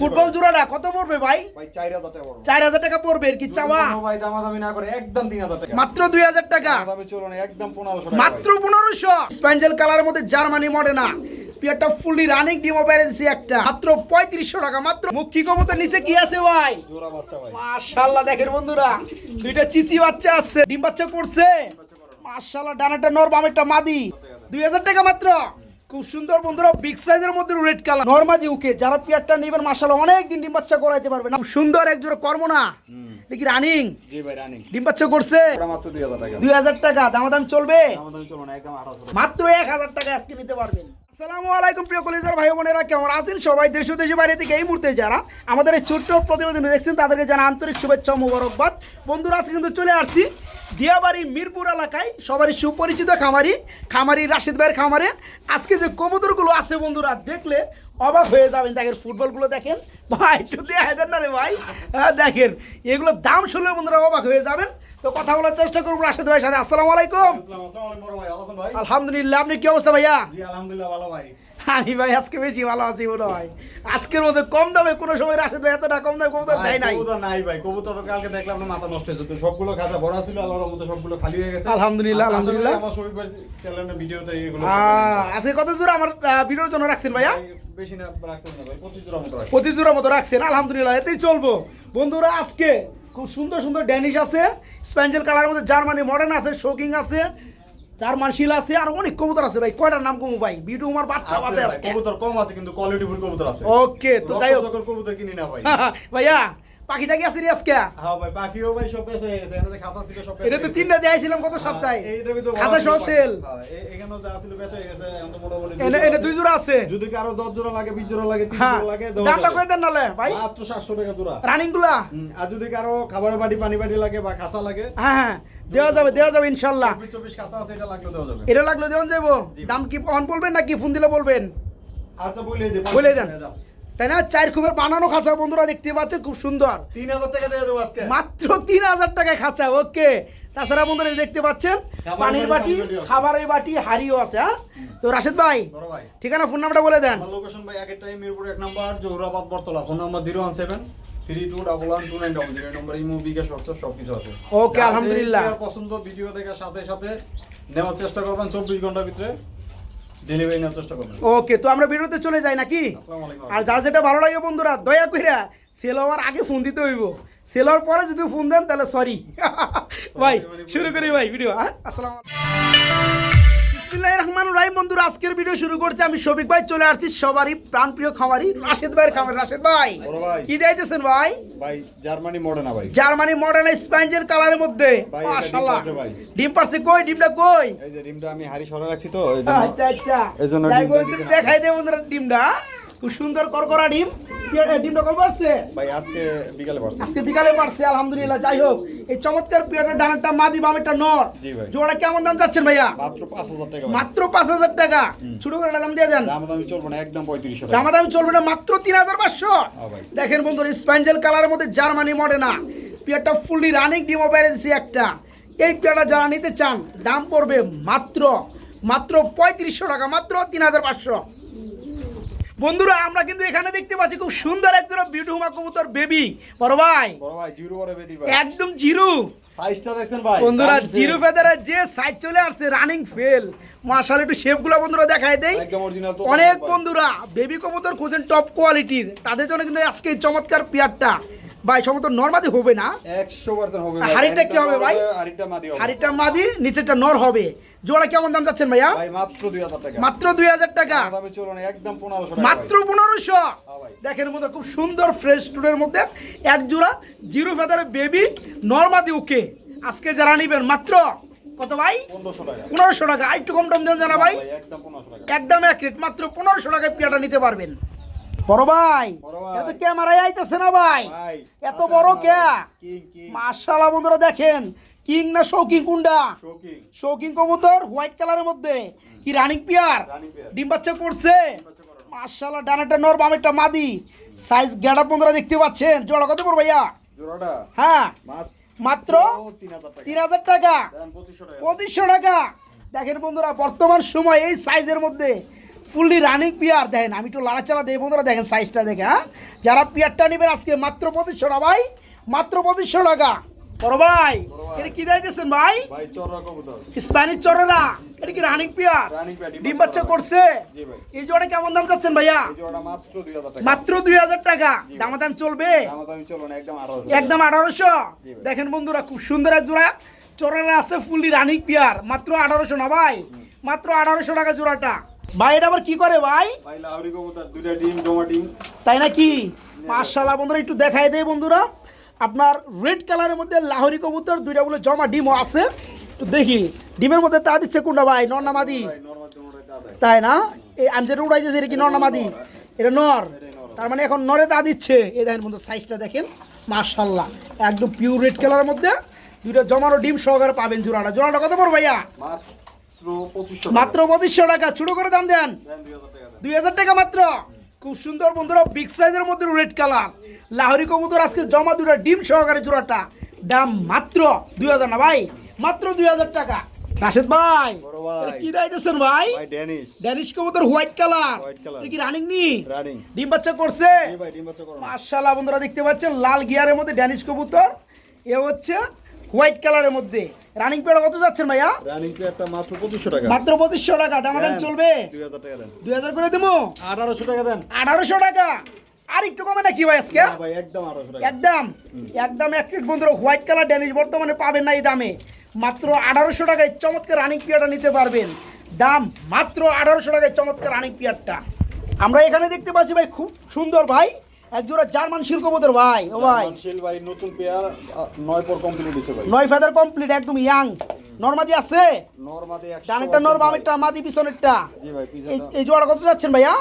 Football জোড়াটা কত পড়বে ভাই? ভাই 4000 টাকা বড় চার হাজার টাকা পড়বে এর কি চাওয়া? ভাই জামা দামি না করে একদম 3000 টাকা। মাত্র দুই হাজার টাকা। দামি চলো না একদম 1500 টাকা মাত্র পনেরোশো। স্প্যাঞ্জেল কালারের মধ্যে জার্মানি মডেনা পিয়ারটা ফুললি রানিং ডিমো একটা। মাত্র পঁয়ত্রিশশো টাকা মাত্র। মুখী কবুতর নিচে কি আছে ভাই? জোড়া বাচ্চা ভাই। মাশাল্লাহ দেখেন বন্ধুরা দুইটা চিচি বাচ্চা আছে। ডিম বাচ্চা করছে। ডানাটা বামেরটা মাদি। দুই হাজার টাকা মাত্র। খুব সুন্দর বন্ধুরা বিগ সাইজের মধ্যে রেড কালার নর্মাদি উকে যারা পিয়ারটা নেবেন মাশাল্লাহ অনেক দিন ডিম বাচ্চা করাইতে পারবেন খুব সুন্দর এক জোড়া কর্ম না দেখি রানিং জি ভাই রানিং ডিম বাচ্চা করছে? মাত্র 2000 টাকা। দুই হাজার টাকা দামাদাম চলবে? জামা দামি চলো না একদম 1800 মাত্র এক হাজার টাকা আজকে নিতে পারবেন। আসসালামু আলাইকুম প্রিয় কলেজের ভাই বোনেরা কেমন আছেন সবাই? দেশ বাইরে থেকে এই মুহূর্তে যারা আমাদের এই ছোট্ট প্রতিবেদন দেখছেন তাদেরকে জানা আন্তরিক শুভেচ্ছা মোবারকবাদ। বন্ধুরা আজকে কিন্তু চলে আসছি দিয়াবাড়ি মিরপুর এলাকায় সবারই সুপরিচিত খামারি খামারি রাশিদ ভাইয়ের খামারে। আজকে যে কবুতরগুলো আছে বন্ধুরা দেখলে অবাক হয়ে যাবেন। দেখেন ফুটবলগুলো দেখেন। ভাই একটু দেন না রে ভাই। হ্যাঁ দেখেন এগুলোর দাম শুনলে বন্ধুরা অবাক হয়ে যাবেন। তো কথা বলার চেষ্টা করব রাশিদ ভাইয়ের সাথে। আসসালামু আলাইকুম। ভাই ভাই। আলহামদুলিল্লাহ আপনি কি অবস্থা ভাইয়া? আলহামদুলিল্লাহ ভালো ভাই। আমি ভাই আজকে বেশি ভালো আছি মনে হয়। আজকের মধ্যে কম দামে কোনো সময় রাশেদ ভাই এতটা কম দামে কবুতর দেয় নাই। কবুতর নাই ভাই কবুতর তো কালকে দেখলাম না মাথা নষ্ট হয়ে যেত সবগুলো খাঁচা ভরা ছিল আল্লাহর রহমতে সবগুলো খালি হয়ে গেছে। আলহামদুলিল্লাহ, আলহামদুলিল্লাহ। আমার শরীর চ্যানেলের ভিডিওতে এগুলো আহ, আজকে কত জোড়া আমার ভিডিওর জন্য রাখছেন ভাইয়া? ভাই, বেশি না রাখতেন না ভাই 25 জোড়া মতো রাখছি। পঁচিশ জোড়া মতো রাখছেন আলহামদুলিল্লাহ এতেই চলবো। বন্ধুরা আজকে খুব সুন্দর সুন্দর ড্যানিশ আছে স্প্যাঞ্জেল কালারের মধ্যে জার্মানি মডার্ন আছে শোকিং আছে জার্মান শিল আছে আর অনেক কবুতর আছে ভাই। কয়টার নাম কমু ভাই? বিটু আমার বাচ্চা আছে কবুতর কম আছে কিন্তু কোয়ালিটি ফুল কবুতর আছে। ওকে তো যাই হোক। কবুতর কিনি না ভাই। ভাইয়া পাখিটা কি আছে রে আজকে? হ্যাঁ ভাই পাখিও ভাই সব বেশ হয়ে গেছে এখানে খাঁচা ছিল সব এটা তো তিনটা দেয়াইছিলাম গত হ্যাঁ, সপ্তাহে। ভিতর খাতা বড় সেল। হ্যাঁ, এ- এখানেও যা ছিল বেশ হয়ে গেছে এখন তো মোটামুটি এনে এনে দুই জোড়া আছে। যদি কারও দশ জোড়া লাগে বিশ জোড়া লাগে তিরিশ হ্যাঁ জোড়া লাগে দামটা কই দেন নালে ভাই? মাত্র সাতশো টাকা জোড়া। রানিংগুলা আর যদি কারও খাবারের বাটি পানি বাটি লাগে বা খাঁচা লাগে হ্যাঁ হ্যাঁ দেওয়া যাবে দেওয়া যাবে ইনশাল্লাহ। চব্বিশ চব্বিশ খাঁচা আছে এটা লাগলে দেওয়া যাবে। এটা লাগল দেওয়ান যাব। দাম কি অন বলবেন নাকি ফোন দিলে বলবেন? আচ্ছা বলে দিই বলে দেন। তাই না? চার খুবের বানানো খাঁচা বন্ধুরা দেখতে পাচ্ছেন খুব সুন্দর। তিন হাজার টাকা দেবো আজকে। মাত্র তিন হাজার টাকায় খাঁচা ওকে। তাছাড়া বন্ধুরা দেখতে পাচ্ছেন পানির বাটি। খাবারের বাটি হাড়িও আছে হ্যাঁ? তো রাশেদ ভাই ভাই। ঠিকানা ফোন নাম্বারটা বলে দেন। লোকেশন ভাই একের টাইম মিরপুর এক number Jaurabad Bartala phone number zero one seven three two double one two nine double zero number এই মুভি বিকাশ হোয়াটসঅ্যাপ সব কিছু আছে যে আলহামদুলিল্লাহ। পছন্দ ভিডিও দেখার সাথে সাথে নেওয়ার চেষ্টা করবেন চব্বিশ ঘণ্টার ভিতরে। ডেলিভারি নেওয়ার চেষ্টা করবেন। ওকে তো আমরা ভিডিওতে চলে যাই নাকি? আর যার যেটা ভালো লাগে বন্ধুরা দয়া কইরা সেল হওয়ার আগে ফোন দিতে হইব। সেল হওয়ার পরে যদি ফোন দেন তাহলে সরি ভাই শুরু করি ভাই ভিডিও হ্যাঁ? আসসালাম বিসমিল্লাহির রহমানির রহিম। বন্ধুরা আজকের ভিডিও শুরু করছি আমি শফিক ভাই চলে আসছি সবারই প্রাণপ্রিয় খামারি রাশেদ ভাইয়ের খামার। রাশেদ ভাই কি দিয়েছেন ভাই? ভাই জার্মানি মডার্না ভাই। জার্মানি মডার্ন স্প্যাঞ্জের কালারের মধ্যে। ডিম মাশাআল্লাহ। পারছে ডিম পারছে কই? ডিমটা কই? এই যে ডিমটা আমি হাড়ি সরা রাখছি তো এই জন্য আচ্ছা আচ্ছা। এই জন্য ডিমটা। দেখাই দে বন্ধুরা ডিমটা। খুব সুন্দর করকরা ডিম। ডিমটা কবে পারছে ভাই আজকে বিকালে পারছি আজকে বিকালে পারছে আলহামদুলিল্লাহ যাই হোক। এই চমৎকার পিয়াটা ডানাটা মাদি নর। জি ভাই। জোড়া কেমন দাম যাচ্ছেন ভাইয়া? মাত্র পাঁচ হাজার টাকা মাত্র পাঁচ হাজার টাকা। ছোট করে দাম দিয়ে দেন। দাম দামি চলবো না একদম পঁয়ত্রিশশো টাকা। দামা দামি চলবে না মাত্র তিন হাজার পাঁচশো। হ্যাঁ ভাই। দেখেন বন্ধুরা স্প্যাঞ্জেল কালারের মধ্যে জার্মানি মডেনা পিয়ারটা ফুললি রানিং ডিমো প্যারেন্সি একটা। এই পিয়ারটা যারা নিতে চান দাম পড়বে মাত্র মাত্র পঁয়ত্রিশশো টাকা মাত্র তিন হাজার পাঁচশো। বন্ধুরা আমরা কিন্তু এখানে দেখতে পাচ্ছি খুব সুন্দর একজোড়া বিউটিহুমা কবুতর বেবি বড় ভাই। বড় ভাই জিরো বড় বেবি ভাই। একদম জিরো। সাইজটা দেখছেন ভাই? বন্ধুরা জিরো ফেদারে যে সাইজ চলে আসছে রানিং ফেল মার্শাল একটু শেপগুলো বন্ধুরা দেখায় দেই। একদম অরিজিনাল তো অনেক বন্ধুরা বেবি কবুতর খুঁজেন টপ কোয়ালিটির তাদের জন্য কিন্তু আজকে এই চমৎকার পেয়ারটা ভাই সমস্ত নর্মাদি হবে না। 100% হবে হাড়িটা কি হবে ভাই? হাড়িটা মাদি হবে। হাড়িটা মাদি নিচেরটা নর হবে। জোড়া কেমন দাম যাচ্ছেন ভাইয়া? ভাই মাত্র 2000 টাকা। মাত্র দুই হাজার টাকা। দামে চলুন একদম 1500 টাকা মাত্র পনেরোশো। হ্যাঁ ভাই। দেখেন মধ্যে খুব সুন্দর ফ্রেশ টুডের মধ্যে এক জোড়া জিরো ফেদারের বেবি নর্মাদি ওকে। আজকে যারা নিবেন মাত্র কত ভাই? 1500 টাকা। পনেরোশো টাকা। একটু কম টম দেন জানা ভাই। একদম 1500 টাকা। একদম এক রেট মাত্র পনেরোশো টাকায় পেয়াটা নিতে পারবেন। বড় ভাই ভাই। এত ক্যামেরায় আইতেছে না ভাই? এত বড় কি? কি বন্ধুরা দেখেন কিং না শৌকিং কুন্ডা? শোকিং কবুতর হোয়াইট কালারের মধ্যে। কি রানিং পিয়ার? ডিম বাচ্চা করছে। মাশাআল্লাহ ডানাটা নর বামেরটা মাদি। সাইজ গেড়া বন্ধুরা দেখতে পাচ্ছেন। জোড়া কত পড়বে ভাইয়া? হ্যাঁ মাত্র মাত্র 3000 টাকা। তিন হাজার টাকা। দেন 2500 টাকা। পঁচিশশো টাকা। দেখেন বন্ধুরা বর্তমান সময় এই সাইজের মধ্যে ফুললি রানিং পিয়ার দেখেন আমি একটু লাড়াচাড়া দেই বন্ধুরা দেখেন সাইজটা দেখে হ্যাঁ? যারা পিয়ারটা নেবেন আজকে মাত্র পঁচিশশো টাকা ভাই মাত্র পঁচিশশো টাকা। বড় ভাই এটা কি দিতেছেন ভাই? স্প্যানিশ চরেরা এটা কি রানিং পিয়ার ডিম বাচ্চা করছে? এই জোড়া কেমন দাম যাচ্ছেন ভাইয়া? মাত্র 2000 টাকা। মাত্র দুই হাজার টাকা। দামাদাম চলবে? একদম আঠারোশো। দেখেন বন্ধুরা খুব সুন্দর এক জোড়া। চোরারা আছে ফুললি রানিং পিয়ার মাত্র আঠারোশো না ভাই? মাত্র আঠারোশো টাকা জোড়াটা। ভাই এটা আবার কি করে ভাই? ভাই লাহোরি কবুতর দুইটা ডিম জমা ডিম। তাই নাকি? মার্শাল্লাহ বন্ধুরা একটু দেখাই দেয় বন্ধুরা। আপনার রেড কালারের মধ্যে লাহোরি কবুতর দুইটা বলে জমা ডিমও আছে। একটু দেখি ডিমের মধ্যে তা দিচ্ছে কোনটা ভাই? নর্নামাদি তাই না? এই আমি যেটা উড়াইতেছি এটা কি নর্নামাদি এটা নর? তার মানে এখন নরে তা দিচ্ছে। এই দেখেন বন্ধু সাইজটা দেখেন। মার্শাল্লাহ একদম পিওর রেড কালারের মধ্যে দুইটা জমানো ডিম সহকারে পাবেন জোড়াটা। জোড়াটা কত পড়ো ভাইয়া? মাত্র 2500 পঁচিশশো টাকা। ছোট করে দাম দেন। দেন 2000 টাকা দেন। দুই হাজার টাকা মাত্র। খুব সুন্দর বন্ধুরা বিগ সাইজের মধ্যে রেড কালার লাহরি কবুতর আজকে জমা দুটা ডিম সহকারে জোড়াটা। দাম মাত্র দুই হাজার না ভাই? মাত্র দুই হাজার টাকা। রাশেদ ভাই কি দাইতেছেন ভাই? ড্যানিশ ড্যানিশ কবুতর হোয়াইট কালার কি রানিং নি? রানিং ডিম বাচ্চা করছে। মাশাআল্লাহ বন্ধুরা দেখতে পাচ্ছেন লাল গিয়ারের মধ্যে ড্যানিশ কবুতর। এ হচ্ছে হোয়াইট কালারের মধ্যে। রানিং পেয়ার কত যাচ্ছেন ভাইয়া? রানিং পেয়ারটা মাত্র 2500 টাকা। মাত্র পঁচিশশো টাকা দাম দাম চলবে? 2000 টাকা দেন। দুই হাজার করে দেবো? 1800 টাকা দেন। আঠারোশো টাকা। আর একটু কমে নাকি ভাই আজকে? ভাই একদম 1800 টাকা। একদম? একদম এক প্লেট বন্ধুরা হোয়াইট কালার ড্যানিশ বর্তমানে পাবেন না এই দামে। মাত্র আঠারোশো টাকায় চমৎকার রানিং পিয়ারটা নিতে পারবেন। দাম মাত্র আঠারোশো টাকায় চমৎকার রানিং পিয়ারটা। আমরা এখানে দেখতে পাচ্ছি ভাই খুব সুন্দর ভাই। এক জোড়া জার্মান শিল্পবোধের ভাই ও ভাই। ভাই নতুন পেয়ার নয় পর কমপ্লিট হয়েছে ভাই। নয় ফেদার কমপ্লিট একদম ইয়াং নর্মাদি আছে? নরমাদে 100 ডানেরটা নর বামেরটা মাদি পিছনেরটা। জি ভাই এই জোড়া কত যাচ্ছেন ভাইয়া?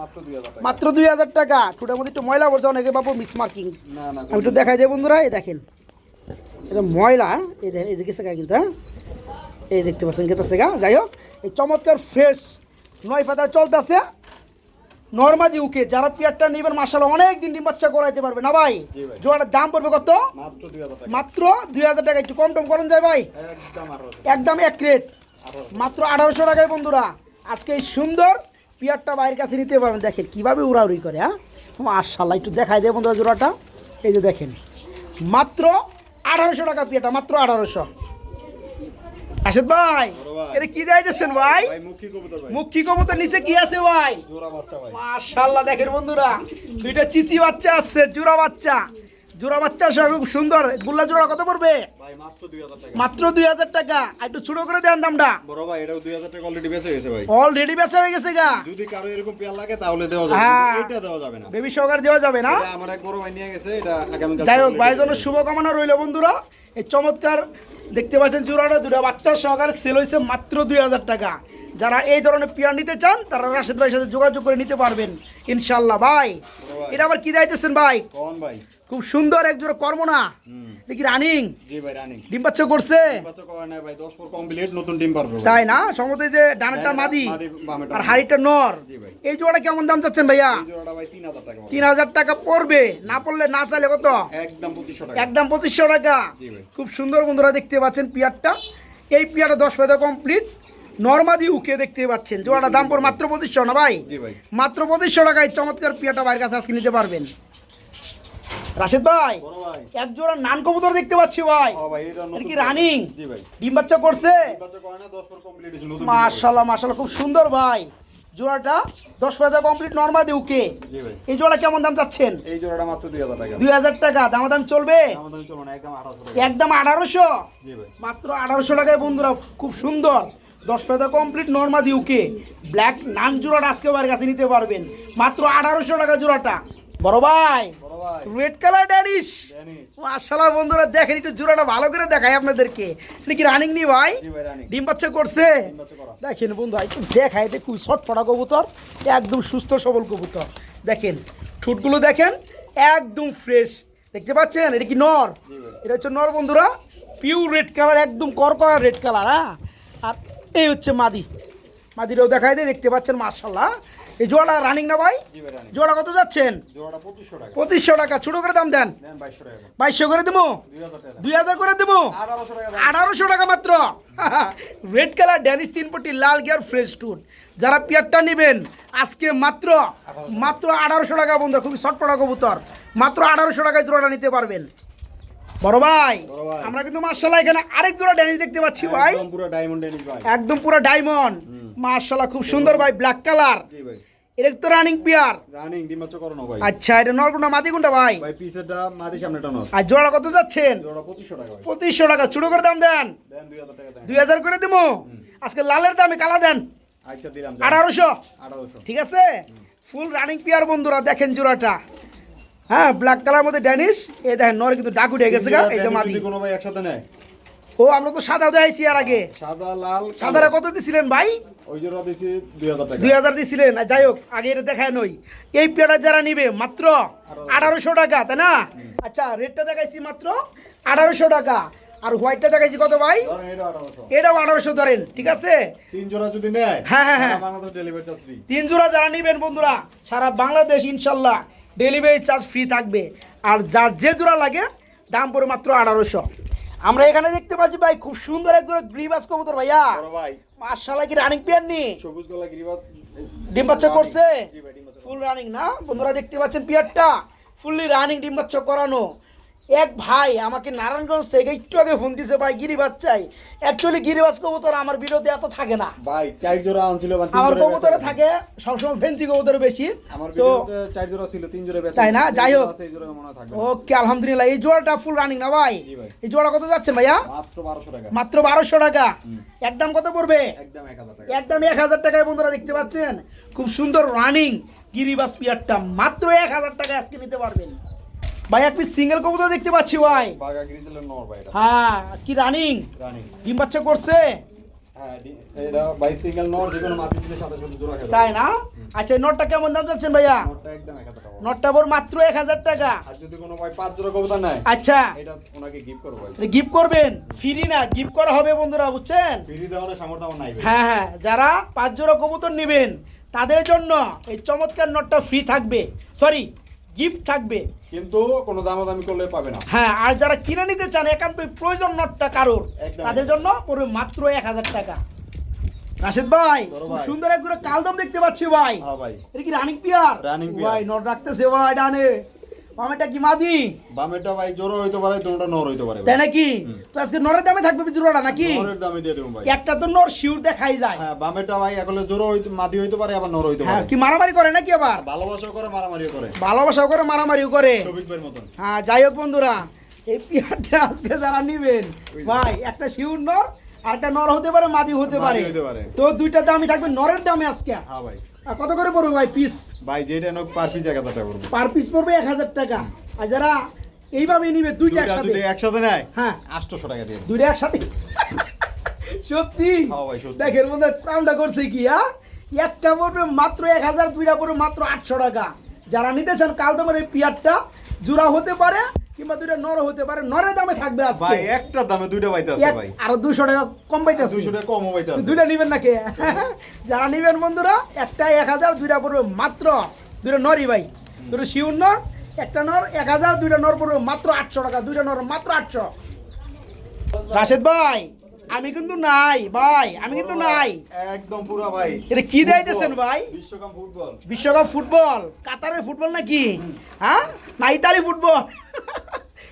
মাত্র 2000 টাকা। মাত্র দুই হাজার টাকা। ঠোঁটের মধ্যে একটু ময়লা পড়ছে অনেকে বাবু মিস মার্কিং না না আমি একটু দেখাই দেয় বন্ধুরা এই দেখেন। এটা ময়লা এই দেখেন এই যে গেছে গা কিন্তু হ্যাঁ? এই দেখতে পাচ্ছেন গা। যাই হোক এই চমৎকার ফ্রেশ নয় পাতা চলতেছে। নর্মাদি উকে যারা পেয়ারটা নেবেন মাসাল অনেক দিন ডিম বাচ্চা করাইতে পারবে। না ভাই? জি ভাই। জোয়াটার দাম পড়বে কত? মাত্র 2000 টাকা। দুই হাজার টাকা। একটু কম টম করেন যায় ভাই। একদম 1800 একদম এক রেট মাত্র আঠারোশো টাকায় বন্ধুরা আজকে এই সুন্দর পিয়ারটা বাইরের কাছে নিতে পারবেন। দেখেন কীভাবে উড়াউড়ি করে হ্যাঁ? মাশাল্লাহ একটু দেখাই দেয় বন্ধুরা জোড়াটা। এই যে দেখেন মাত্র আঠারোশো টাকা পিয়াটা মাত্র আঠারোশো। আশেদ ভাই এটা কি দিয়েছেন ভাই? মুখী কবুতর নিচে কি আছে ভাই? মাশাল্লাহ দেখেন বন্ধুরা দুইটা চিচি বাচ্চা আছে জোড়া বাচ্চা। জোড়া বাচ্চা খুব সুন্দর। গুল্লা জোড়া কত পড়বে? মাত্র 2000 টাকা। মাত্র দুই হাজার টাকা। একটু ছোট করে দেন দামটা। বড় ভাই এটাও 2000 টাকা অলরেডি বেঁচে গেছে ভাই। অলরেডি বেচা হয়ে গেছে গা। যদি কারও এরকম পেয়ার লাগে তাহলে দেওয়া যাবে। হ্যাঁ। এটা দেওয়া যাবে না। বেবি সহকার দেওয়া যাবে না। আমার এক বড় ভাই নিয়ে গেছে এটা যাই হোক ভাইয়ের জন্য শুভকামনা রইল বন্ধুরা। এই চমৎকার দেখতে পাচ্ছেন জোড়াটা দুটা বাচ্চা সহকারে সেল হয়েছে মাত্র দুই হাজার টাকা। যারা এই ধরনের পেয়ার নিতে চান তারা রাশেদ ভাইয়ের সাথে যোগাযোগ করে নিতে পারবেন। ইনশাল্লাহ ভাই। এটা আবার কি দাইতেছেন ভাই? কোন ভাই? খুব সুন্দর এক জোড়া কর্ম না দেখি রানিং জি ভাই রানিং ডিম বাচ্চা করছে? বাচ্চা করে না ভাই 10 পর কমপ্লিট নতুন টিম পারবে তাই না? সম্ভবত যে ডানারটা মাদি আর হাড়িটা নর। এই জোড়া কেমন দাম চাচ্ছেন ভাইয়া? এই জোড়াটা ভাই 3000 টাকা। তিন হাজার টাকা পড়বে। না পড়লে না চাইলে কত? একদম 2500 টাকা। একদম পঁচিশশো টাকা। খুব সুন্দর বন্ধুরা দেখতে পাচ্ছেন পিয়ারটা। এই পিয়ারটা দশ পেদা কমপ্লিট নর্মাদি উকে দেখতে পাচ্ছেন। জোড়াটা দাম পড়ে মাত্র পঁচিশশো না ভাই? মাত্র পঁচিশশো টাকায় চমৎকার পিয়ারটা বাইরের কাছে আজকে নিতে পারবেন। রাশেদ ভাই এক জোড়া নান কবুতর দেখতে পাচ্ছি ভাই। কি রানিং? ডিম বাচ্চা করছে? বাচ্চা করে না 10 পর কমপ্লিট হয়েছে নতুন মাশাল্লাহ মাশাল্লাহ খুব সুন্দর ভাই। জোড়াটা দশ পেদা কমপ্লিট নর্মাদি উকে এই জোড়া কেমন দাম চাচ্ছেন? এই জোড়াটা মাত্র 2000 টাকা। দুই হাজার টাকা দামাদাম চলবে? আমাদের চলো না একদম 1800 একদম আঠারোশো? মাত্র আঠারোশো টাকায় বন্ধুরা খুব সুন্দর। দশ পেতা কমপ্লিট নর্মা দিউকে ব্ল্যাক নান জোড়াটা আজকে বাড়ির কাছে নিতে পারবেন। মাত্র আঠারোশো টাকা জোড়াটা। বড় ভাই রেড কালার ড্যানিশ মাশাল্লাহ বন্ধুরা দেখেন একটু জোড়াটা ভালো করে দেখাই আপনাদেরকে। এটা কি রানিং নি ভাই? ডিম বাচ্চা করছে? দেখেন বন্ধু একটু দেখাই এটা খুব শর্ট ফটা কবুতর একদম সুস্থ সবল কবুতর। দেখেন ঠোঁটগুলো দেখেন একদম ফ্রেশ দেখতে পাচ্ছেন? এটা কি নর? এটা হচ্ছে নর বন্ধুরা পিওর রেড কালার একদম করকরা রেড কালার হ্যাঁ? আর এই হচ্ছে মাদি। মাদিরাও দেখাই দেয় দেখতে পাচ্ছেন মার্শাল্লাহ এই জোড়াটা রানিং না ভাই? জোড়া কত যাচ্ছেন? পঁচিশশো টাকা। ছোটো করে দাম দেন। বাইশশো করে। দেবো? দুই হাজার করে দেবো? আঠারোশো টাকা মাত্র। রেড কালার ড্যানিশ তিন পটি লাল গিয়ার ফ্রেশ টুট যারা পিয়ারটা নেবেন আজকে মাত্র মাত্র আঠারোশো টাকা বন্ধু খুবই শর্টপটা কবুতর। মাত্র আঠারোশো টাকায় জোড়াটা নিতে পারবেন। বড় ভাই আমরা কিন্তু মার্শাল্লাহ এখানে আরেক জোড়া ড্যানিশ দেখতে পাচ্ছি ভাই। একদম পুরো ডায়মন্ড ডেনিস ভাই। একদম পুরো ডায়মন্ড মার্শাল্লাহ খুব সুন্দর ভাই ব্ল্যাক কালার জি ভাই। এটা তো রানিং পিয়ার রানিং ডিমাচ্ছ করো ভাই। আচ্ছা এটা নরগুন্ডা মাদি কোনটা ভাই? ভাই পিসেরটা মাটি সামনেটা নর। আর জোড়া কত যাচ্ছেন? জোড়া টাকা ছোটো করে দাম দেন। টাকা করে দেবো আজকে লালের দামে কালা দেন। আচ্ছা দিলাম ঠিক আছে? ফুল রানিং পিয়ার বন্ধুরা দেখেন জোড়াটা। হ্যাঁ ব্ল্যাক কালার মধ্যে ড্যানিশ এই দেখেন নরে কিন্তু ডাক উঠে গেছে গা এই যে মাদি যদি কোনো ভাই একসাথে নেয়। ও আমরা তো সাদা দেখাইছি আর আগে। সাদা লাল। সাদারা কত দিছিলেন ভাই? ওই জোড়া দিছি দুই হাজার টাকা। দুই হাজার দিছিলেন আর যাই হোক আগে এটা দেখায় নই। এই পেয়ারা যারা নিবে মাত্র আঠারোশো। টাকা তাই না? আচ্ছা রেটটা দেখাইছি মাত্র আঠারোশো টাকা। আর হোয়াইটটা দেখাইছি কত ভাই? এটাও আঠারোশো। ধরেন ঠিক আছে? তিন জোড়া যদি নেয় হ্যাঁ, হ্যাঁ, হ্যাঁ। বাংলাদেশ ডেলিভারি চার্জ ফ্রি তিন জোড়া যারা নিবেন বন্ধুরা সারা বাংলাদেশ ইনশাল্লাহ ডেলিভারি চার্জ ফ্রি থাকবে। আর যার যে জোড়া লাগে দাম পড়ে মাত্র আঠারোশো। আমরা এখানে দেখতে পাচ্ছি ভাই খুব সুন্দর এক জোড়া গ্রিবাস কবুতর ভাইয়া। মার্শাল্লাহ কি রানিং পেয়ার নি? সবুজ গলা গ্রিবাস ডিম বাচ্চা করছে? ফুল রানিং না? বন্ধুরা দেখতে পাচ্ছেন পিয়ারটা। ফুললি রানিং ডিম বাচ্চা করানো। এক ভাই আমাকে নারায়ণগঞ্জ থেকে একটু আগে ফোন দিছে ভাই গিরিবাজ চাই। অ্যাকচুয়ালি গিরিবাজ কবুতর আমার বিরোধে এত থাকে না। ভাই চার জোড়া আনছিল আমার জোড়া কবুতরে থাকে সবসময় ফেন্সি কবুতরে বেশি। আমার তো চার জোড়া ছিল তিন জোড়া তাই না? যাই হোক। মনে ওকে আলহামদুলিল্লাহ এই জোড়াটা ফুল রানিং না ভাই? এই জোড়া কত যাচ্ছে ভাইয়া? মাত্র বারোশো টাকা। মাত্র বারোশো টাকা। একদম কত পড়বে? একদম এক হাজার টাকা। টাকায় বন্ধুরা দেখতে পাচ্ছেন। খুব সুন্দর রানিং গিরিবাস পিয়ারটা। মাত্র এক হাজার টাকায় আজকে নিতে পারবেন। ভাই এক পিস সিঙ্গেল কবুতর দেখতে পাচ্ছি ভাই। বাগা গ্রিজেলের নর ভাই এটা। হ্যাঁ কি রানিং রানিং ডিম বাচ্চা করছে? হ্যাঁ তাই না? আচ্ছা নটটা কেমন দাম যাচ্ছেন ভাইয়া? নটটা পর মাত্র এক হাজার টাকা। আর যদি কোনো ভাই পাঁচ জোড়া কবুতর নেয় আচ্ছা। গিফট করব গিফট করবেন? ফ্রি না গিফট করা হবে বন্ধুরা বুঝছেন? ফিরি দেওয়ানোর সামর্থ্য নাই হ্যাঁ হ্যাঁ যারা পাঁচ জোড়া কবুতর নেবেন তাদের জন্য এই চমৎকার নটটা ফ্রি থাকবে। সরি গিফট থাকবে। কিন্তু কোনো দামাদামি করলে পাবে না। হ্যাঁ আর যারা কিনে নিতে চান একান্তই প্রয়োজন নটটা কারোর। তাদের জন্য পড়বে মাত্র এক হাজার টাকা। রাশেদ ভাই সুন্দর এক কালদম দেখতে পাচ্ছি ভাই। হ্যাঁ ভাই। এটা কি রানিং পিয়ার? Running pair. ভাই নট রাখতেছে ভাই ডানে। মামেটা কি মাদি? বামেরটা ভাই জোড়া হইতে পারে দুটোটা নর হইতে পারে তাই নাকি? তো আজকে নরের দামে থাকবে জোড়াটা নাকি? নরের দামে দিয়ে দেবো ভাই। একটা তো নর শিউর দেখাই যায়। হ্যাঁ বামেরটা ভাই জোড়া হইতে মাদি হইতে পারে আবার নর হইতে হ্যাঁ পারে। কি মারামারি করে নাকি আবার? ভালোবাসা করে মারামারিও করে। ভালোবাসাও করে মারামারিও করে। মতন। হ্যাঁ যাই হোক বন্ধুরা এই পিয়ারটা আজকে যারা নিবেন ভাই একটা শিউর নর আর একটা নর হতে পারে মাদি হতে পারে। পারে। তো দুইটা দামই থাকবে নরের দামে আজকে। হ্যাঁ ভাই। কত করে পড়বে ভাই পিস ভাই যেটা নোক পার পিস এক হাজার টাকা করব পার পিস পড়বে এক হাজার টাকা। আর যারা এইভাবে নিবে দুইটা একসাথে। একসাথে নেয়? হ্যাঁ। আটশোশো টাকা দিয়ে। দুইটা একসাথে। সত্যি? হ্যাঁ। দেখেন বন্ধু কামটা করছে কি হ্যাঁ? একটা পড়বে মাত্র এক হাজার দুইটা পড়বে মাত্র আটশো টাকা। যারা নিতে চান কাল তোমার এই পিয়ারটা জোড়া হতে পারে। কিংবা দুইটা নর হতে পারে নরের দামে থাকবে আজকে। ভাই একটার দামে দুইটা পাইতে আছে ভাই। আরও দুশো টাকা কম পাইতেছে দুইশো টাকা কমও পাইতে আছে। দুইটা নিবেন যারা নিবেন বন্ধুরা একটা এক হাজার দুইটা পড়বে মাত্র। দুইটা নরই ভাই। দুটো শিউর নর একটা নর এক হাজার দুইটা নর পড়বে মাত্র আটশো টাকা। দুইটা নর মাত্র আটশো। রাশেদ ভাই আমি কিন্তু নাই ভাই আমি কিন্তু নাই। একদম পুরা ভাই। এটা কি দেখাইতেছেন ভাই? বিশ্বকাপ ফুটবল। বিশ্বকাপ ফুটবল। কাতারের ফুটবল নাকি? হ্যাঁ? না ইতালি ফুটবল।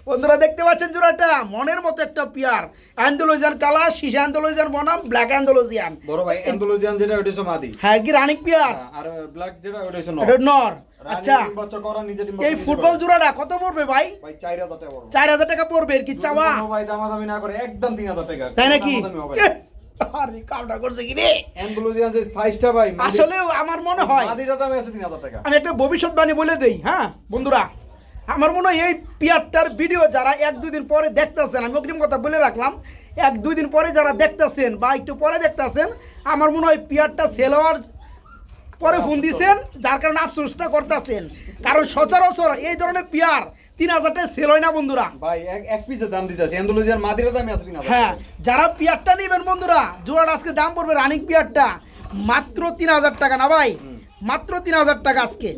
বন্ধুরা দেখতে পাচ্ছেন জোড়াটা? মনের মতো একটা পিয়ার অ্যান্ডোলজিয়ান কালার শিশা অ্যান্ডোলজিয়ান বনাম ব্ল্যাক অ্যান্ডোলজিয়ান বড় ভাই অ্যান্ডোলজিয়ান যেটা ওটা হচ্ছে মাদি হ্যাঁ কি রানিক পিয়ার আর ব্ল্যাক যেটা ওটা হচ্ছে এটা নর। নর। আচ্ছা। এই ফুটবল জোড়াটা কত পড়বে ভাই? ভাই চার হাজার টাকা পড়বে। চার হাজার টাকা পড়বে এর কি চাওয়া? ভাই দামা দামি না করে একদম তিন হাজার টাকা। তাই নাকি? কোনো দামাদামি হবে না। আরে কামটা করছে কি রে? অ্যান্ডোলজিয়ান যে সাইজটা ভাই মাদি- আসলে আমার মনে হয় মাদিটা দামে আছে তিন হাজার টাকা। আমি একটা ভবিষ্যৎবাণী বলে দেই হ্যাঁ বন্ধুরা। আমার মনে হয় এই পিয়ারটার ভিডিও যারা এক দুই দিন পরে দেখতেছেন আমি অগ্রিম কথা বলে রাখলাম এক দুই দিন পরে যারা দেখতেছেন বা একটু পরে দেখতেছেন আমার মনে হয় পিয়ারটা সেল হওয়ার পরে ফোন দিছেন যার কারণে আফসোসটা করতেছেন। কারণ সচরাচর এই ধরনের পিয়ার তিন হাজার টাকা সেল হয় না বন্ধুরা। ভাই এক পিসের দাম দিতে আছে অ্যান্ডোলজিয়ান মাদিটা দামে আছে তিন হাজার হ্যাঁ যারা পিয়ারটা নেবেন বন্ধুরা জোড়াটা আজকে দাম পড়বে রানিং পিয়ারটা মাত্র তিন হাজার টাকা না ভাই? মাত্র তিন হাজার টাকা আজকে।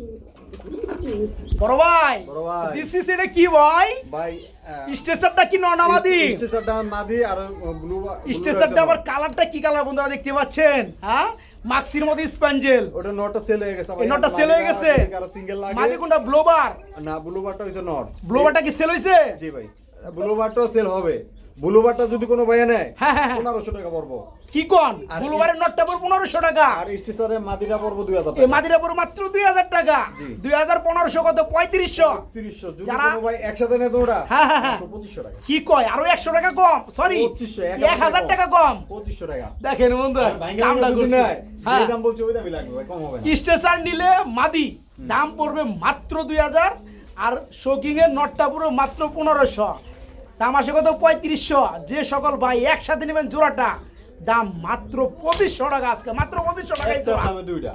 বড় ভাই দিস ইস এটা কি ভাই? ভাই স্টেশনটা কি ননামাদি স্টেশনটা মাদি আর ব্লু স্টেশনটা আবার কালারটা কি কালার বন্ধুরা দেখতে পাচ্ছেন? হ্যাঁ? মাক্সির মধ্যে স্পঞ্জেল ওটা নটা সেল হয়ে গেছে নটটা সেল হয়ে গেছে? সিঙ্গেল লাগে? মাদি কোনটা ব্লোবার না ব্লুবারটা হইছে নট ব্লোবারটা কি সেল হইছে? জি ভাই ব্লু বারটাও সেল হবে। ব্লু বারটা যদি কোনো ভাইয়া নেয় হ্যাঁ, হ্যাঁ, হ্যাঁ। পনেরোশো টাকা পড়ব। কি কোন? ব্লোবারের নটটা পর পনেরোশো টাকা। আর স্টেশনের মাদিটা পড়ব দুই হাজার এই মাদিরা পর মাত্র দুই হাজার টাকা। দুই হাজার পনেরোশো কত? পঁয়ত্রিশশো। তিরিশশো যারা- ভাই একসাথে নেয় তো ওটা। মাত্র পঁচিশশো টাকা। কি কয়? আরও একশো টাকা কম? সরি পঁচিশশো এক হাজার টাকা কম। পঁচিশশো টাকা। দেখেন বন্ধু আর কামটা যদি নেয়, দাম বলছে ওই দামই লাগবে কম হবে স্টেশন নিলে মাদি। দাম পড়বে মাত্র দুই হাজার। আর শোকিং এর নটটা পুরো মাত্র পনেরোশো। দাম আসে কত? পঁয়ত্রিশশো। যে সকল ভাই একসাথে নেবেন জোড়াটা দাম মাত্র পঁচিশশো টাকা আজকে মাত্র পঁচিশশো টাকা দুইটা।